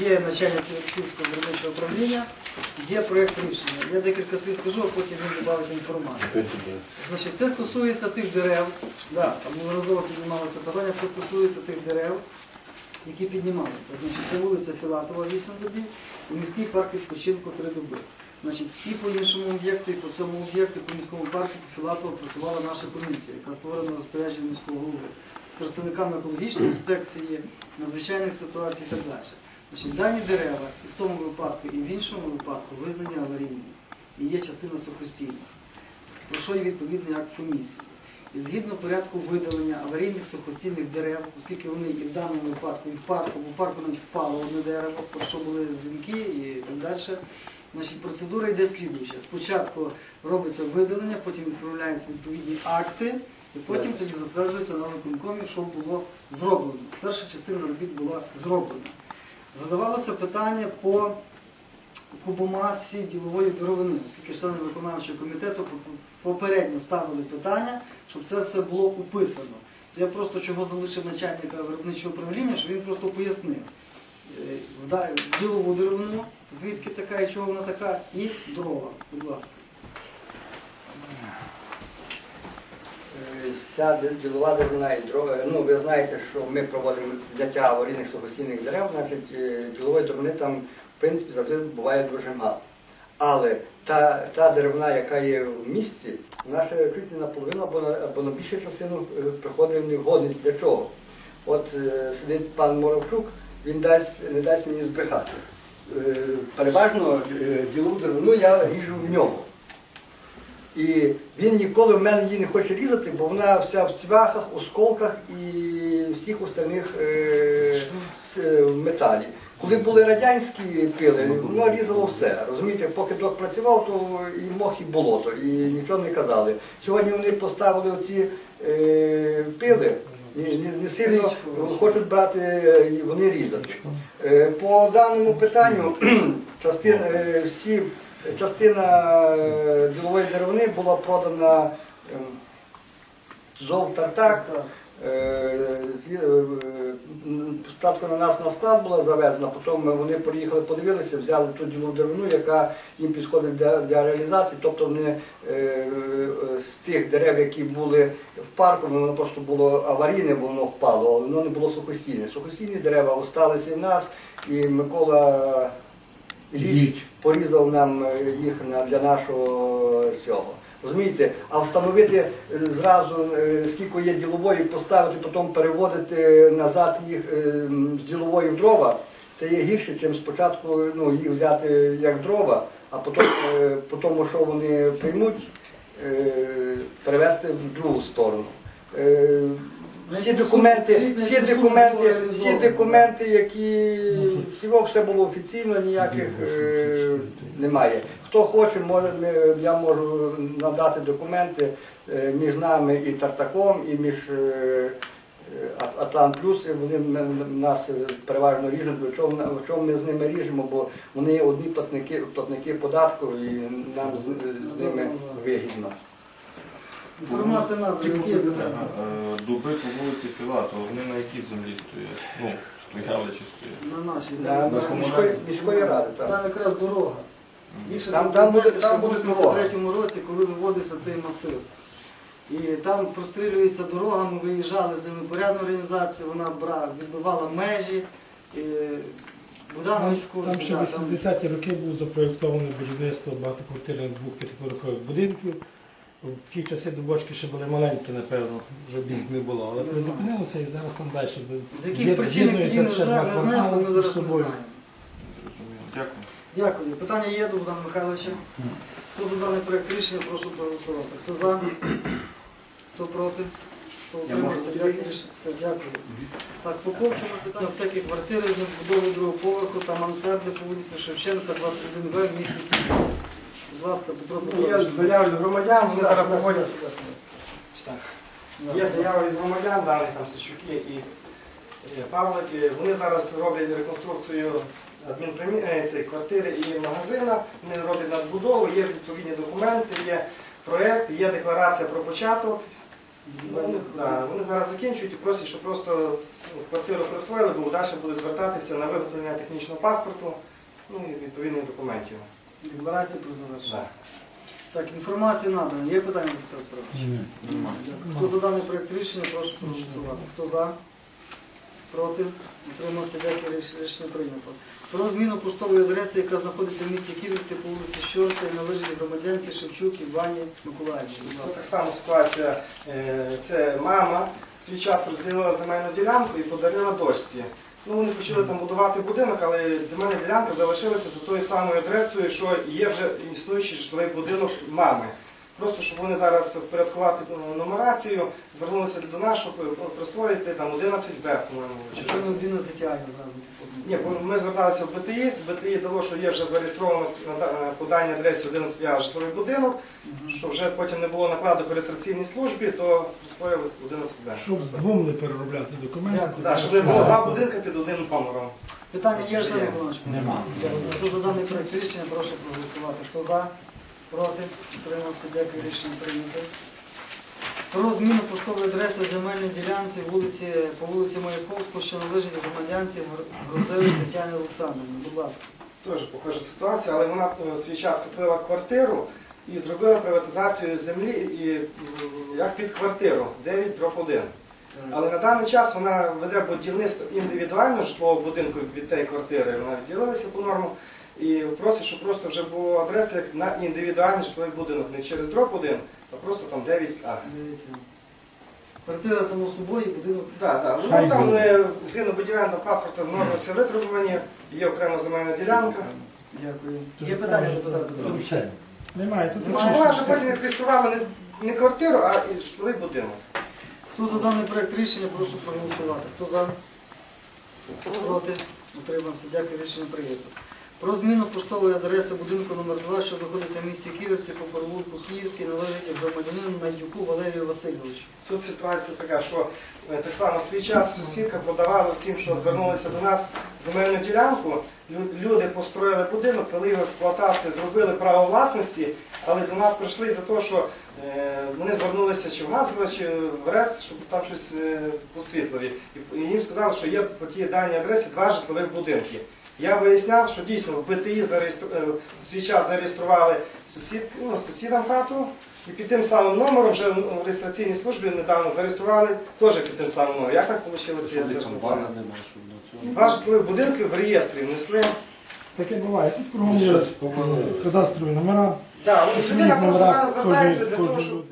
Є начальник Київського виробничого управління, є проєкт рішення. Я декілька слів скажу, а потім він додавить інформацію. Значить, це стосується тих дерев, да, там неодноразово піднімалося питання, це стосується тих дерев, які піднімалися. Значить, це вулиця Філатова 8 добів і міський парк відпочинку 3 доби. Значить, і по іншому об'єкту, і по цьому об'єкту, по міському парку по Філатова працювала наша комісія, яка створена розпорядженням міського голови представниками екологічної інспекції, надзвичайних ситуацій і так далі. Значить, дані дерева і в тому випадку, і в іншому випадку визнані аварійними і є частина сухостійна. Про що є відповідний акт комісії. І згідно порядку видалення аварійних сухостійних дерев, оскільки вони і в даному випадку, і в парку, бо в парку навіть впало одне дерево, про що були дзвінки і так далі. Значить, процедура йде слідуюча. Спочатку робиться видалення, потім відправляються відповідні акти, і потім тоді затверджується на виконкомі, що було зроблено. Перша частина робіт була зроблена. Задавалося питання по кубомасі ділової деревини, оскільки члени виконавчого комітету попередньо ставили питання, щоб це все було описано. Я просто чого залишив начальника виробничого управління, щоб він просто пояснив е, ділову деревину, звідки така і чого вона така, і дрова, будь ласка. Е, Вся ділова деревина і дрова. Ну, ви знаєте, що ми проводимо зняття аварійних сухостійних дерев, значить е, ділової деревини там, в принципі, завжди буває дуже мало. Але та, та деревина, яка є в місті, ще чуть наполовину або на, або на більшу частину е, приходить в негодність. Для чого? От е, сидить пан Моровчук, він дасть, не дасть мені збрехати. Переважно ділову деревину я ріжу в нього. І він ніколи в мене її не хоче різати, бо вона вся в цвяхах, осколках і всіх остальних е, е, в металі. Коли були радянські пили, воно різало все. Розумієте, поки док працював, то і мох, і болото, і нічого не казали. Сьогодні вони поставили оці е, пили, не, не, сильно хочуть брати, е, вони різати. Е, По даному питанню частин, е, всі, частина е, ділової деревини була продана ем, ЗОВ Тартак. Е, е, Спочатку на нас на склад була завезена, потім вони приїхали, подивилися, взяли ту ділову деревину, яка їм підходить для, для реалізації. Тобто вони з тих дерев, які були в парку, воно просто було аварійне, бо воно впало, але воно не було сухостійне. Сухостійні дерева залишилися в нас, і Микола Ілліч порізав нам е, їх для нашого цього. Розумієте, а встановити е, зразу, е, скільки є ділової, поставити, потім переводити назад їх з ділової в дрова, це є гірше, ніж спочатку ну, їх взяти як дрова, а потім, по тому, що вони приймуть, перевести в другу сторону. Всі документи, всі документи, всі документи, які всього все було офіційно, ніяких е, немає. Хто хоче, може, я можу надати документи е, між нами і Тартаком, і між е, е, Атлант Плюс, вони нас е, переважно ріжуть. В чому, в чому ми з ними ріжемо, бо вони одні платники, платники податку і нам з, з ними вигідно. Інформація на які є питання. Дуби по вулиці Філатова, вони на якій землі стоять? Ну, стояли чи стоять? На нашій на зараз міської, міської ради. Так. Там якраз дорога. Більше Там- там, там буде- там буде 83-му році, коли виводився цей масив. І там прострілюється дорога, ми виїжджали з землепорядну організацію, вона бра, відбивала межі. І Буданович в курсі. Там ще да, в там- 80-ті роки було запроєктоване будівництво багатоквартирних двох п'ятиповерхових будинків. В ті часи дубочки ще були маленькі, напевно, вже більш не було, але Не призупинилося і зараз там далі. З яких причин тоді не знесли, ми зараз не знаємо. Дякую. Дякую. Питання є до Богдана Михайловича. Хто за даний проєкт рішення, прошу проголосувати. Хто за? Хто проти? Хто утримався? Дякую. Все, дякую. Так, по повчому питання аптеки квартири з розбудови другого поверху та мансарди по вулиці Шевченка, 21 В в місті Київці. Будь ласка, Петро Ну, Є Петрович. заяви від громадян, вони зараз. Да. Є заяви від громадян, дані там Сичуки і е, Павлик. Вони зараз роблять реконструкцію адмінпримі... е, цієї квартири і магазина. Вони роблять надбудову, є відповідні документи, є проєкт, є декларація про початок. Вони, да, вони зараз закінчують і просять, щоб просто ну, квартиру присвоїли, бо далі будуть звертатися на виготовлення технічного паспорту ну, і відповідних документів. Декларація про завершення. Так, інформація надана. Є питання, Петро Петрович? Нема. Хто за даний проект рішення, прошу проголосувати. Хто за? Проти? Утримався, дякую, ріш- рішення прийнято. Про зміну поштової адреси, яка знаходиться в місті Ківерці по вулиці Щорса і належить громадянці Шевчук Івані Миколаївні. Це так само ситуація. е, Це мама свій час розділила земельну ділянку і подарила дочці. Ну, вони почали там будувати будинок, але земельна ділянка залишилася за тою самою адресою, що є вже існуючий житловий будинок мами. Просто щоб вони зараз впорядкувати е, нумерацію, звернулися до нас, щоб присвоїти там 11Б, по-моєму. чи Чому 11 А я зразу Ні, ми зверталися в БТІ, БТІ дало, що є вже зареєстровано по даній адресі 11 А житловий будинок, що вже потім не було накладу по реєстраційній службі, то присвоїли 11 Б. Щоб з двом не переробляти документи. Дякую. Так, щоб не було два будинки під одним номером. Питання є, Арсеній Миколаївич? Нема. Хто за даний проект рішення, прошу проголосувати. Хто за? Проти? Утримався, дякую, рішення прийнято. Про зміну поштової адреси земельної ділянці вулиці, по вулиці Маяковського, що належить громадянці Грозевич Тетяні Олександрівні. Будь ласка. Теж похожа ситуація, але вона е, в свій час купила квартиру і зробила приватизацію землі і, як під квартиру 9 дроб 1. Але на даний час вона веде будівництво індивідуального житлового будинку від тієї квартири, вона відділилася по норму. І просить, щоб просто вже була адреса як на індивідуальний житловий будинок, не через дроб 1, а просто там 9А. Квартира само собою, будинок. Так, так. Ну там е, згідно будівельного паспорта норми все витребувані, є окрема земельна ділянка. Дякую. Є питання до Петра Петровича? Все. Немає. Тут Тому що вона вже потім реєструвала не, не квартиру, а і житловий будинок. Хто за даний проект рішення, прошу проголосувати. Хто за? Проти? Утримався. Дякую, рішення прийнято. Про зміну поштової адреси будинку номер 2 що знаходиться в місті Ківерці по провулку Київський, належить громадянину Найдюку Валерію Васильовичу. Тут ситуація така, що е, так само свій час сусідка продавала цим, що звернулися до нас земельну ділянку. Люди построїли будинок, вели його експлуатацію, зробили право власності, але до нас прийшли за те, що е, вони звернулися чи в газове, чи в РЕС, щоб там щось е, по світлові. І- І їм сказали, що є по тій даній адресі два житлових будинки. Я виясняв, що дійсно в БТІ зареєстру... е, в свій час зареєстрували сусід... ну, сусідам хату, і під тим самим номером вже в реєстраційній службі недавно зареєстрували теж під тим самим номером. Як так вийшло? Я теж не знаю. Два житлових будинки в реєстрі внесли. Таке буває. Тут кругом є кадастрові номера. Да, ну, людина просто зараз звертається для того, щоб.